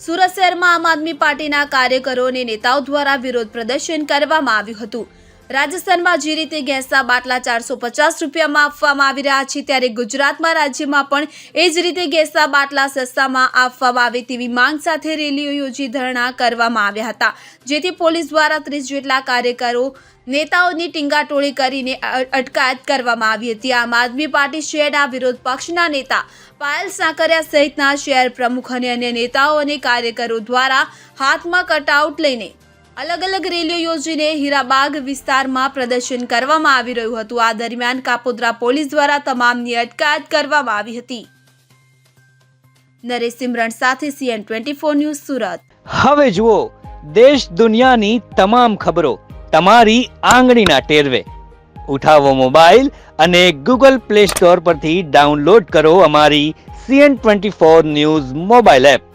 સુરત શહેરમાં આમ આદમી પાર્ટીના કાર્યકરો અને નેતાઓ દ્વારા વિરોધ પ્રદર્શન કરવામાં આવ્યું હતું. રાજસ્થાનમાં જે રીતે ગેસના બાટલા ચારસો પચાસ રૂપિયામાં આપવામાં આવી રહ્યા છે, ત્યારે ગુજરાતમાં રાજ્યમાં પણ એ જ રીતે ગેસના બાટલા સસ્તામાં આપવામાં આવે તેવી માંગ સાથે રેલીઓ યોજી ધરણા કરવામાં આવ્યા હતા. જેથી પોલીસ દ્વારા ત્રીસ જેટલા કાર્યકરો, નેતાઓની ટીંગાટોળી કરીને અટકાયત કરવામાં આવી હતી. આમ આદમી પાર્ટી શહેરના વિરોધ પક્ષના નેતા પાયલ સાંકરિયા સહિતના શહેર પ્રમુખ અને અન્ય નેતાઓ અને કાર્યકરો દ્વારા હાથમાં કટઆઉટ લઈને અલગ અલગ રેલીઓ યોજીને હીરાબાગ વિસ્તારમાં પ્રદર્શન કરવામાં આવી રહ્યું હતું. આ દરમિયાન કાપોદ્રા પોલીસ દ્વારા તમામની અટકાયત કરવામાં આવી હતી. નરેશ સિમરણ સાથે CN twenty four news Surat. હવે જુઓ, દેશ દુનિયાની તમામ ખબરો તમારી આંગળીના ટેરવે. ઉઠાવો મોબાઈલ અને ગૂગલ પ્લે સ્ટોર પરથી ડાઉનલોડ કરો અમારી CN twenty four news mobile app.